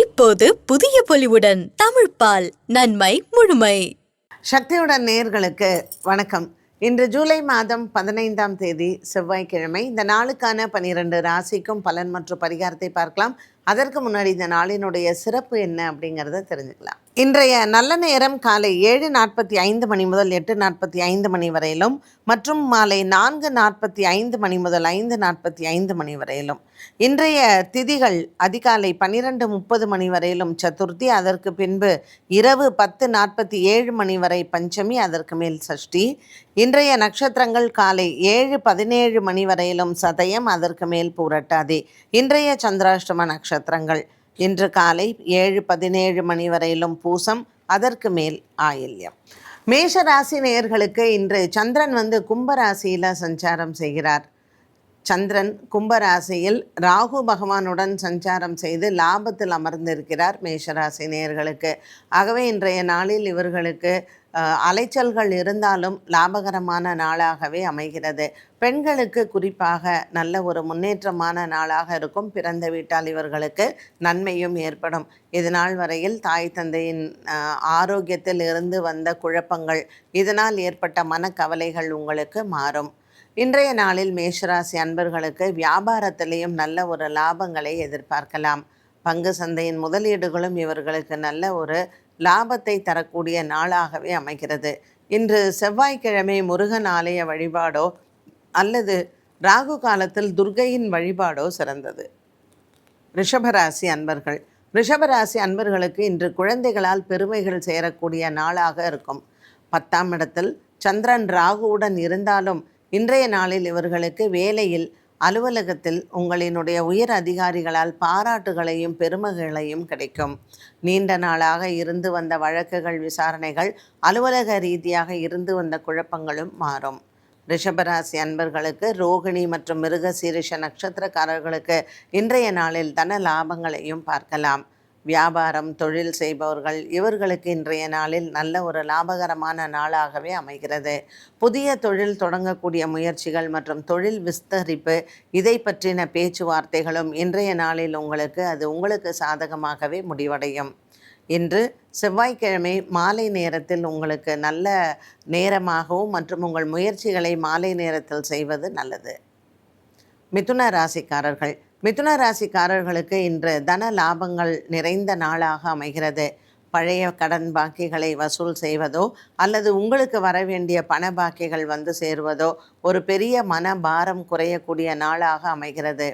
இப்போது புதிய பொலிவுடன் தமிழ் பால் நன்மை முழுமை. சக்தியுடன் நேர்களுக்கு வணக்கம். இன்று ஜூலை மாதம் பதினைந்தாம் தேதி செவ்வாய்க்கிழமை இந்த நாளுக்கான பனிரெண்டு ராசிக்கும் பலன் மற்றும் பரிகாரத்தை பார்க்கலாம். அதற்கு முன்னாடி இந்த நாளினுடைய சிறப்பு என்ன அப்படிங்கிறத தெரிஞ்சுக்கலாம். இன்றைய நல்ல நேரம் காலை ஏழு நாற்பத்தி ஐந்து மணி முதல் எட்டு நாற்பத்தி ஐந்து மணி வரையிலும் மற்றும் மாலை நான்கு நாற்பத்தி ஐந்து மணி முதல் ஐந்து நாற்பத்தி ஐந்து மணி வரையிலும். இன்றைய திதிகள் அதிகாலை பன்னிரெண்டு முப்பது மணி வரையிலும் சதுர்த்தி அதற்கு பின்பு இரவு பத்து நாற்பத்தி ஏழு மணி வரை பஞ்சமி அதற்கு மேல் சஷ்டி. இன்றைய நட்சத்திரங்கள் காலை ஏழு பதினேழு மணி வரையிலும் சதயம் அதற்கு மேல் பூரட்டாதி. இன்றைய சந்திராஷ்டம நட்சத்திரங்கள். இன்று காலை ஏழு பதினேழு மணி வரையிலும் பூசம் அதற்கு மேல் ஆயில்யம். மேஷ ராசி நேயர்களுக்கு இன்று சந்திரன் வந்து கும்பராசியில் சஞ்சாரம் செய்கிறார். சந்திரன் கும்பராசியில் ராகு பகவானுடன் சஞ்சாரம் செய்து லாபத்தில் அமர்ந்திருக்கிறார் மேஷராசி நேயர்களுக்கு. ஆகவே இன்றைய நாளில் இவர்களுக்கு அலைச்சல்கள் இருந்தாலும் லாபகரமான நாளாகவே அமைகிறது. பெண்களுக்கு குறிப்பாக நல்ல ஒரு முன்னேற்றமான நாளாக இருக்கும். பிறந்த வீட்டால் இவர்களுக்கு நன்மையும் ஏற்படும். இது நாள் வரையில் தாய் தந்தையின் ஆரோக்கியத்தில் இருந்து வந்த குழப்பங்கள் இதனால் ஏற்பட்ட மனக்கவலைகள் உங்களுக்கு மாறும். இன்றைய நாளில் மேஷராசி அன்பர்களுக்கு வியாபாரத்திலேயும் நல்ல ஒரு லாபங்களை எதிர்பார்க்கலாம். பங்கு சந்தையின் முதலீடுகளும் இவர்களுக்கு நல்ல ஒரு லாபத்தை தரக்கூடிய நாளாகவே அமைகிறது. இன்று செவ்வாய்க்கிழமை முருகன் ஆலய வழிபாடோ அல்லது ராகு காலத்தில் துர்க்கையின் வழிபாடோ சிறந்தது. ரிஷபராசி அன்பர்கள். ரிஷபராசி அன்பர்களுக்கு இன்று குழந்தைகளால் பெருமைகள் சேரக்கூடிய நாளாக இருக்கும். பத்தாம் இடத்தில் சந்திரன் ராகுவுடன் இருந்தாலும் இன்றைய நாளில் இவர்களுக்கு வேலையில் அலுவலகத்தில் உங்களினுடைய உயர் அதிகாரிகளால் பாராட்டுகளையும் பெருமைகளையும் கிடைக்கும். நீண்ட நாளாக இருந்து வந்த வழக்குகள் விசாரணைகள் அலுவலக ரீதியாக இருந்து வந்த குழப்பங்களும் மாறும். ரிஷபராசி அன்பர்களுக்கு ரோகிணி மற்றும் மிருகசீரிஷ நட்சத்திரக்காரர்களுக்கு இன்றைய நாளில் தன லாபங்களையும் பார்க்கலாம். வியாபாரம் தொழில் செய்பவர்கள் இவர்களுக்கு இன்றைய நாளில் நல்ல ஒரு லாபகரமான நாளாகவே அமைகிறது. புதிய தொழில் தொடங்கக்கூடிய முயற்சிகள் மற்றும் தொழில் விஸ்தரிப்பு இதை பற்றின பேச்சுவார்த்தைகளும் இன்றைய நாளில் உங்களுக்கு அது உங்களுக்கு சாதகமாகவே முடிவடையும். இன்று செவ்வாய்க்கிழமை மாலை நேரத்தில் உங்களுக்கு நல்ல நேரமாகவும் மற்றும் உங்கள் முயற்சிகளை மாலை நேரத்தில் செய்வது நல்லது. மிதுன ராசிக்காரர்கள் மிதுன ராசிக்காரர்களுக்கு இன்று தன லாபங்கள் நிறைந்த நாளாக அமைகிறது. பழைய கடன் பாக்கிகளை வசூல் செய்வதோ அல்லது உங்களுக்கு வர வேண்டிய பண பாக்கிகள் வந்து சேருவதோ ஒரு பெரிய மன பாரம் குறையக்கூடிய நாளாக அமைகிறது.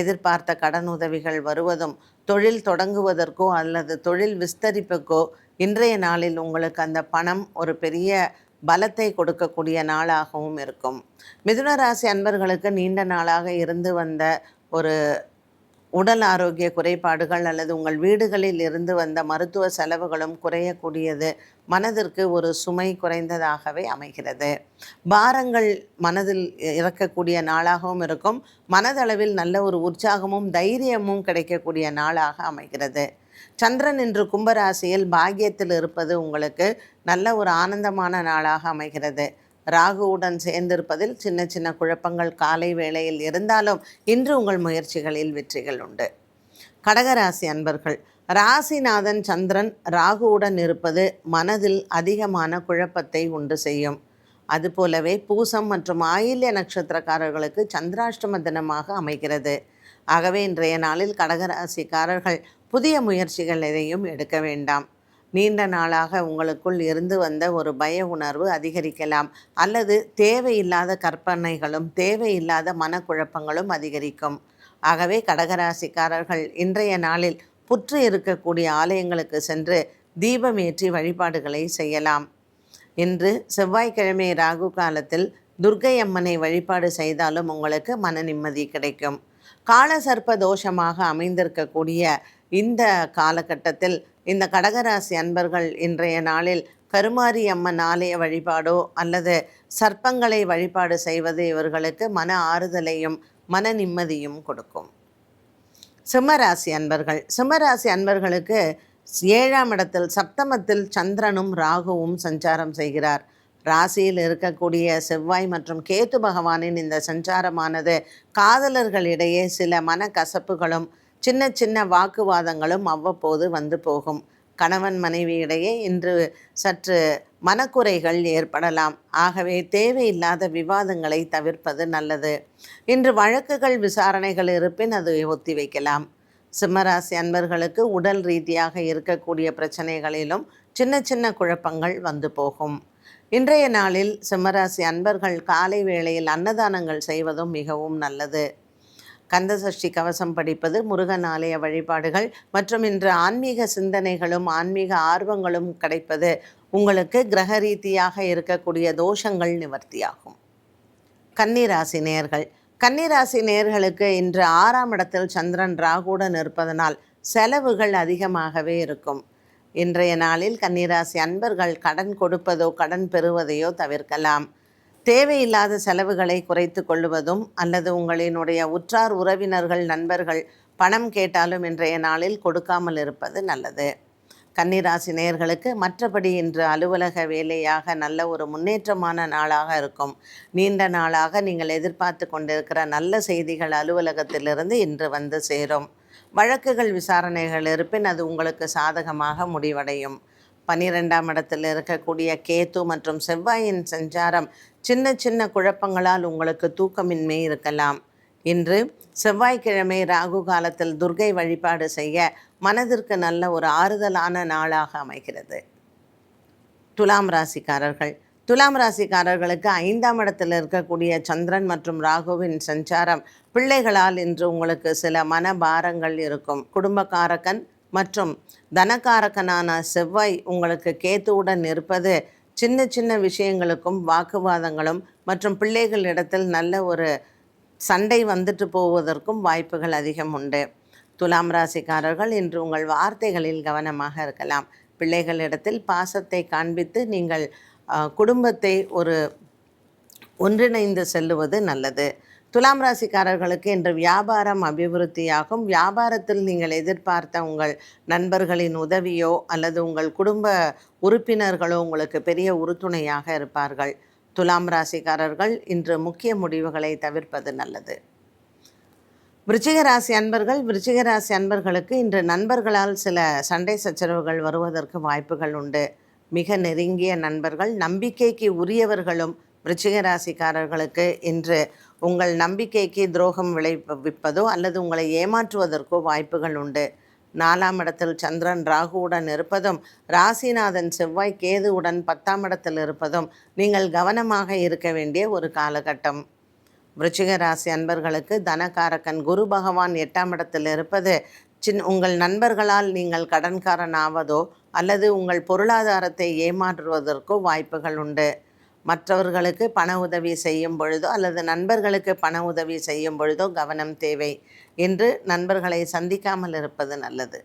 எதிர்பார்த்த கடன் உதவிகள் வருவதும் தொழில் தொடங்குவதற்கோ அல்லது தொழில் விஸ்தரிப்புக்கோ இன்றைய நாளில் உங்களுக்கு அந்த பணம் ஒரு பெரிய பலத்தை கொடுக்கக்கூடிய நாளாகவும் இருக்கும். மிதுன ராசி அன்பர்களுக்கு நீண்ட நாளாக இருந்து வந்த ஒரு உடல் ஆரோக்கிய குறைபாடுகள் அல்லது உங்கள் வீடுகளில் இருந்து வந்த மருத்துவ செலவுகளும் குறையக்கூடியது. மனதிற்கு ஒரு சுமை குறைந்ததாகவே அமைகிறது. பாரங்கள் மனதில் இறக்கக்கூடிய நாளாகவும் இருக்கும். மனதளவில் நல்ல ஒரு உற்சாகமும் தைரியமும் கிடைக்கக்கூடிய நாளாக அமைகிறது. சந்திரன் இன்று கும்பராசியில் பாக்கியத்தில் இருப்பது உங்களுக்கு நல்ல ஒரு ஆனந்தமான நாளாக அமைகிறது. ராகுவுடன் சேர்ந்திருப்பதில் சின்ன சின்ன குழப்பங்கள் காலை வேளையில் இருந்தாலும் இன்று உங்கள் முயற்சிகளில் வெற்றிகள் உண்டு. கடகராசி அன்பர்கள் ராசிநாதன் சந்திரன் ராகுவுடன் இருப்பது மனதில் அதிகமான குழப்பத்தை உண்டு செய்யும். அதுபோலவே பூசம் மற்றும் ஆயில்ய நட்சத்திரக்காரர்களுக்கு சந்திராஷ்டம தினமாக அமைகிறது. ஆகவே இன்றைய நாளில் கடகராசிக்காரர்கள் புதிய முயற்சிகள் எதையும் எடுக்க வேண்டாம். நீண்ட நாளாக உங்களுக்குள் இருந்து வந்த ஒரு பய உணர்வு அதிகரிக்கலாம். அல்லது தேவையில்லாத கற்பனைகளும் தேவையில்லாத மனக்குழப்பங்களும் அதிகரிக்கும். ஆகவே கடகராசிக்காரர்கள் இன்றைய நாளில் புற்று இருக்கக்கூடிய ஆலயங்களுக்கு சென்று தீபம் ஏற்றி வழிபாடுகளை செய்யலாம். இன்று செவ்வாய்க்கிழமை ராகு காலத்தில் துர்க்கை அம்மனை வழிபாடு செய்தாலும் உங்களுக்கு மன நிம்மதி கிடைக்கும். காலசர்ப்ப தோஷமாக அமைந்திருக்கக்கூடிய இந்த காலகட்டத்தில் இந்த கடகராசி அன்பர்கள் இன்றைய நாளில் கருமாரி அம்மன் ஆலய வழிபாடோ அல்லது சர்ப்பங்களை வழிபாடு செய்வது இவர்களுக்கு மன ஆறுதலையும் மன நிம்மதியும் கொடுக்கும். சிம்மராசி அன்பர்கள். சிம்மராசி அன்பர்களுக்கு ஏழாம் இடத்தில் சப்தமத்தில் சந்திரனும் ராகுவும் சஞ்சாரம் செய்கிறார். ராசியில் இருக்கக்கூடிய செவ்வாய் மற்றும் கேத்து பகவானின் இந்த சஞ்சாரமானது காதலர்களிடையே சில மனக்கசப்புகளும் சின்ன சின்ன வாக்குவாதங்களும் அவ்வப்போது வந்து போகும். கணவன் மனைவியிடையே இன்று சற்று மனக்குறைகள் ஏற்படலாம். ஆகவே தேவையில்லாத விவாதங்களை தவிர்ப்பது நல்லது. இன்று வழக்குகள் விசாரணைகள் இருப்பின் அது ஒத்திவைக்கலாம் சிம்மராசி அன்பர்களுக்கு உடல் ரீதியாக இருக்கக்கூடிய பிரச்சனைகளிலும் சின்ன சின்ன குழப்பங்கள் வந்து போகும். இன்றைய நாளில் சிம்மராசி அன்பர்கள் காலை வேளையில் அன்னதானங்கள் செய்வதும் மிகவும் நல்லது. கந்தசஷ்டி கவசம் படிப்பது முருகன் ஆலய வழிபாடுகள் மற்றும் இன்று ஆன்மீக சிந்தனைகளும் ஆன்மீக ஆர்வங்களும் கிடைப்பது உங்களுக்கு கிரக ரீதியாக இருக்கக்கூடிய தோஷங்கள் நிவர்த்தியாகும். கன்னிராசி நேர்கள். கன்னிராசி நேர்களுக்கு இன்று ஆறாம் இடத்தில் சந்திரன் ராகுடன் இருப்பதனால் செலவுகள் அதிகமாகவே இருக்கும். இன்றைய நாளில் கன்னிராசி அன்பர்கள் கடன் கொடுப்பதோ கடன் பெறுவதையோ தவிர்க்கலாம். தேவையில்லாத செலவுகளை குறைத்து கொள்ளுவதும் அல்லது உங்களினுடைய உற்றார் உறவினர்கள் நண்பர்கள் பணம் கேட்டாலும் இன்றைய நாளில் கொடுக்காமல் இருப்பது நல்லது. கன்னிராசி நேயர்களுக்கு மற்றபடி இன்று அலுவலக வேலையாக நல்ல ஒரு முன்னேற்றமான நாளாக இருக்கும். நீண்ட நாளாக நீங்கள் எதிர்பார்த்து கொண்டிருக்கிற நல்ல செய்திகள் அலுவலகத்திலிருந்து இன்று வந்து சேரும். வழக்குகள் விசாரணைகள் இருப்பின் அது உங்களுக்கு சாதகமாக முடிவடையும். பனிரெண்டாம் இடத்தில் இருக்கக்கூடிய கேத்து மற்றும் செவ்வாயின் சஞ்சாரம் சின்ன சின்ன குழப்பங்களால் உங்களுக்கு தூக்கமின்மை இருக்கலாம். இன்று செவ்வாய்க்கிழமை ராகு காலத்தில் துர்கை வழிபாடு செய்ய மனதிற்கு நல்ல ஒரு ஆறுதலான நாளாக அமைகிறது. துலாம் ராசிக்காரர்கள். துலாம் ராசிக்காரர்களுக்கு ஐந்தாம் இடத்தில் இருக்கக்கூடிய சந்திரன் மற்றும் ராகுவின் சஞ்சாரம் பிள்ளைகளால் இன்று உங்களுக்கு சில மன பாரங்கள் இருக்கும். குடும்பக்காரக்கன் மற்றும் தனக்காரக்கனான செவ்வாய் உங்களுக்கு கேத்துவுடன் இருப்பது சின்ன சின்ன விஷயங்களுக்கும் வாக்குவாதங்களும் மற்றும் பிள்ளைகள் இடத்தில் நல்ல ஒரு சண்டை வந்துட்டு போவதற்கும் வாய்ப்புகள் அதிகம் உண்டு. துலாம் ராசிக்காரர்கள் இன்று உங்கள் வார்த்தைகளில் கவனமாக இருக்கலாம். பிள்ளைகளிடத்தில் பாசத்தை காண்பித்து நீங்கள் குடும்பத்தை ஒரு ஒன்றிணைந்து செல்லுவது நல்லது. துலாம் ராசிக்காரர்களுக்கு இன்று வியாபாரம் அபிவிருத்தியாகும். வியாபாரத்தில் நீங்கள் எதிர்பார்த்த உங்கள் நண்பர்களின் உதவியோ அல்லது உங்கள் குடும்ப உறுப்பினர்களோ உங்களுக்கு பெரிய உறுதுணையாக இருப்பார்கள். துலாம் ராசிக்காரர்கள் இன்று முக்கிய முடிவுகளை தவிர்ப்பது நல்லது. விருச்சிகராசி அன்பர்கள் விருச்சிகராசி அன்பர்களுக்கு இன்று நண்பர்களால் சில சண்டை சச்சரவுகள் வருவதற்கு வாய்ப்புகள் உண்டு. மிக நெருங்கிய நண்பர்கள் நம்பிக்கைக்கு உரியவர்களும் விருச்சிகராசிக்காரர்களுக்கு இன்று உங்கள் நம்பிக்கைக்கு துரோகம் விளைவிப்பதோ அல்லது உங்களை ஏமாற்றுவதற்கோ வாய்ப்புகள் உண்டு. நாலாம் இடத்தில் சந்திரன் ராகுவுடன் இருப்பதும் ராசிநாதன் செவ்வாய் கேதுவுடன் பத்தாம் இடத்தில் இருப்பதும் நீங்கள் கவனமாக இருக்க வேண்டிய ஒரு காலகட்டம். விருச்சிக ராசி அன்பர்களுக்கு தனகாரகன் குரு பகவான் எட்டாம் இடத்தில் இருப்பது சின் உங்கள் நண்பர்களால் நீங்கள் கடன்காரன் ஆவதோ அல்லது உங்கள் பொருளாதாரத்தை ஏமாற்றுவதற்கோ வாய்ப்புகள் உண்டு. மற்றவர்களுக்கு பண உதவி செய்யும் பொழுதோ அல்லது நண்பர்களுக்கு பண உதவி செய்யும் பொழுதோ கவனம் தேவை என்று நண்பர்களை சந்திக்காமல் இருப்பது நல்லது.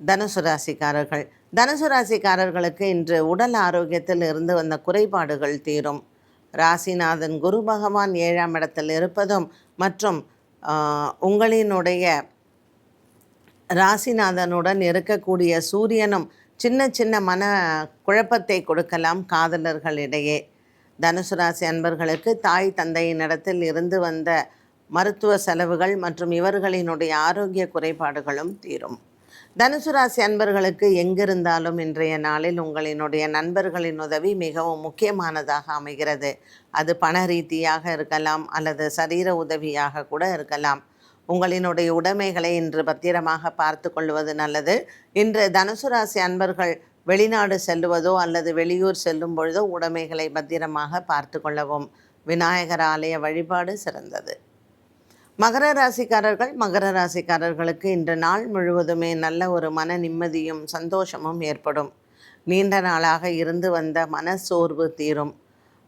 தனுசு ராசிக்காரர்கள். தனுசு ராசிக்காரர்களுக்கு இன்று உடல் ஆரோக்கியத்தில் இருந்து வந்த குறைபாடுகள் தீரும். ராசிநாதன் குரு பகவான் ஏழாம் இடத்தில் இருப்பதும் மற்றும் ஆஹ், உங்களினுடைய ராசிநாதனுடன் இருக்கக்கூடிய சூரியனும் சின்ன சின்ன மன குழப்பத்தை கொடுக்கலாம் காதலர்களிடையே. தனுசு ராசி அன்பர்களுக்கு தாய் தந்தையினிடத்தில் இருந்து வந்த மருத்துவ செலவுகள் மற்றும் இவர்களினுடைய ஆரோக்கிய குறைபாடுகளும் தீரும். தனுசு ராசி அன்பர்களுக்கு எங்கிருந்தாலும் இன்றைய நாளில் உங்களினுடைய நண்பர்களின் உதவி மிகவும் முக்கியமானதாக அமைகிறது. அது பண ரீதியாக இருக்கலாம் அல்லது சரீர உதவியாக கூட இருக்கலாம். உங்களினுடைய உடைமைகளை இன்று பத்திரமாக பார்த்து கொள்வது நல்லது. இன்று தனுசு ராசி அன்பர்கள் வெளிநாடு செல்லுவதோ அல்லது வெளியூர் செல்லும் பொழுதோ உடைமைகளை பத்திரமாக பார்த்து கொள்ளவும் விநாயகர் ஆலய வழிபாடு சிறந்தது. மகர ராசிக்காரர்கள் மகர ராசிக்காரர்களுக்கு இன்று நாள் முழுவதுமே நல்ல ஒரு மன நிம்மதியும் சந்தோஷமும் ஏற்படும். நீண்ட நாளாக இருந்து வந்த மனசோர்வு தீரும்.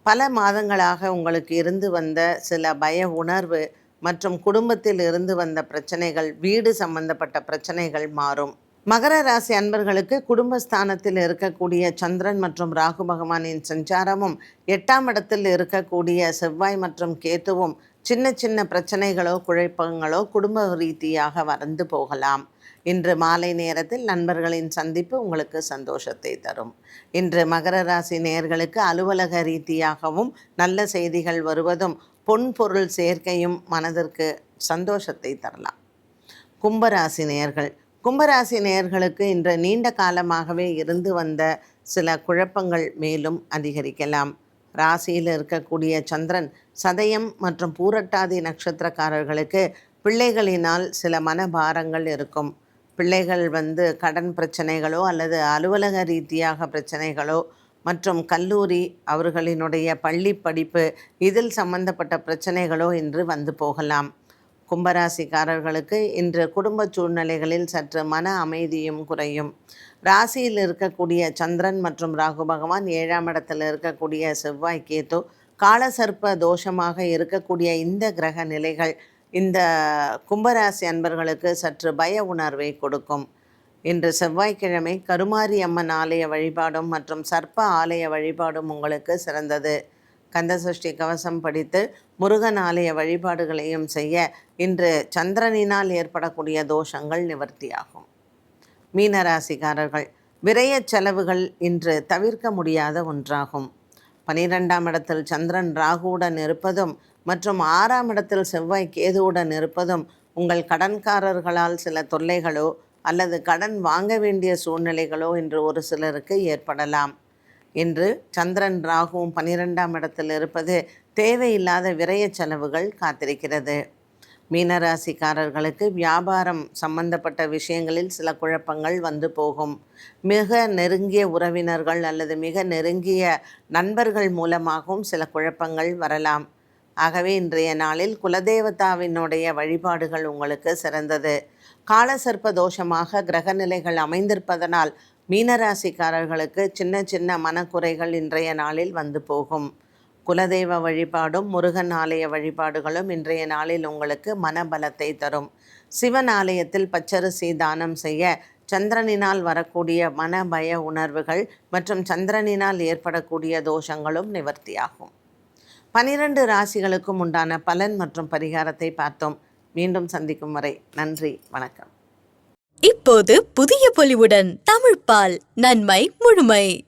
பல மாதங்களாக உங்களுக்கு இருந்து வந்த சில பய உணர்வு மற்றும் குடும்பத்தில் இருந்து வந்த பிரச்சனைகள் வீடு சம்பந்தப்பட்ட பிரச்சனைகள் மாறும். மகர ராசி அன்பர்களுக்கு குடும்பஸ்தானத்தில் இருக்கக்கூடிய சந்திரன் மற்றும் ராகு பகவானின் சஞ்சாரமும் எட்டாம் இடத்தில் இருக்கக்கூடிய செவ்வாய் மற்றும் கேத்துவும் சின்ன சின்ன பிரச்சனைகளோ குழப்பங்களோ குடும்ப ரீதியாக வறந்து போகலாம். இன்று மாலை நேரத்தில் நண்பர்களின் சந்திப்பு உங்களுக்கு சந்தோஷத்தை தரும். இன்று மகர ராசி நேயர்களுக்கு அலுவலக ரீதியாகவும் நல்ல செய்திகள் வருவதும் பொன் பொருள் சேர்க்கையும் மனதிற்கு சந்தோஷத்தை தரலாம். கும்பராசி நேயர்கள். கும்பராசி நேயர்களுக்கு இன்று நீண்ட காலமாகவே இருந்து வந்த சில குழப்பங்கள் மேலும் அதிகரிக்கலாம். ராசியில் இருக்கக்கூடிய சந்திரன் சதயம் மற்றும் பூரட்டாதி நட்சத்திரக்காரர்களுக்கு பிள்ளைகளினால் சில மனபாரங்கள் இருக்கும். பிள்ளைகள் வந்து கடன் பிரச்சனைகளோ அல்லது அலுவலக ரீதியாக பிரச்சனைகளோ மற்றும் கல்லூரி அவர்களினுடைய பள்ளி படிப்பு இதில் சம்பந்தப்பட்ட பிரச்சனைகளோ இன்று வந்து போகலாம். கும்பராசிக்காரர்களுக்கு இன்று குடும்ப சூழ்நிலைகளில் சற்று மன அமைதியும் குறையும். ராசியில் இருக்கக்கூடிய சந்திரன் மற்றும் ராகு பகவான் ஏழாம் இடத்தில் இருக்கக்கூடிய செவ்வாய் கேத்து காலசர்ப்ப தோஷமாக இருக்கக்கூடிய இந்த கிரக நிலைகள் இந்த கும்பராசி அன்பர்களுக்கு சற்று பய உணர்வை கொடுக்கும். இன்று செவ்வாய்க்கிழமை கருமாரி அம்மன் ஆலய வழிபாடும் மற்றும் சர்ப்ப ஆலய வழிபாடும் உங்களுக்கு சிறந்தது. கந்தசஷ்டி கவசம் படித்து முருகன் ஆலய வழிபாடுகளையும் செய்ய இன்று சந்திரனினால் ஏற்படக்கூடிய தோஷங்கள் நிவர்த்தியாகும். மீனராசிக்காரர்கள் விரைய செலவுகள் இன்று தவிர்க்க முடியாத ஒன்றாகும். பனிரெண்டாம் இடத்தில் சந்திரன் ராகுவுடன் இருப்பதும் மற்றும் ஆறாம் இடத்தில் செவ்வாய் கேதுவுடன் இருப்பதும் உங்கள் கடன்காரர்களால் சில தொல்லைகளோ அல்லது கடன் வாங்க வேண்டிய சூழ்நிலைகளோ என்று ஒரு சிலருக்கு ஏற்படலாம். இன்று சந்திரன் ராகுவும் பனிரெண்டாம் இடத்தில் இருப்பது தேவையில்லாத விரய செலவுகள் காத்திருக்கிறது. மீனராசிக்காரர்களுக்கு வியாபாரம் சம்பந்தப்பட்ட விஷயங்களில் சில குழப்பங்கள் வந்து போகும். மிக நெருங்கிய உறவினர்கள் அல்லது மிக நெருங்கிய நண்பர்கள் மூலமாகவும் சில குழப்பங்கள் வரலாம். ஆகவே இன்றைய நாளில் குலதேவதாவினுடைய வழிபாடுகள் உங்களுக்கு சிறந்தது. காலசர்ப்ப தோஷமாக கிரகநிலைகள் அமைந்திருப்பதனால் மீனராசிக்காரர்களுக்கு சின்ன சின்ன மனக்குறைகள் இன்றைய நாளில் வந்து போகும். குலதெய்வ வழிபாடும் முருகன் ஆலய வழிபாடுகளும் இன்றைய நாளில் உங்களுக்கு மனபலத்தை தரும். சிவன் ஆலயத்தில் பச்சரிசி தானம் செய்ய சந்திரனினால் வரக்கூடிய மன பய உணர்வுகள் மற்றும் சந்திரனினால் ஏற்படக்கூடிய தோஷங்களும் நிவர்த்தியாகும். பனிரெண்டு ராசிகளுக்கும் உண்டான பலன் மற்றும் பரிகாரத்தை பார்த்தோம். மீண்டும் சந்திக்கும் வரை நன்றி வணக்கம். இப்போது புதிய பொலிவுடன் தமிழ்ப்பால் நன்மை முழுமை.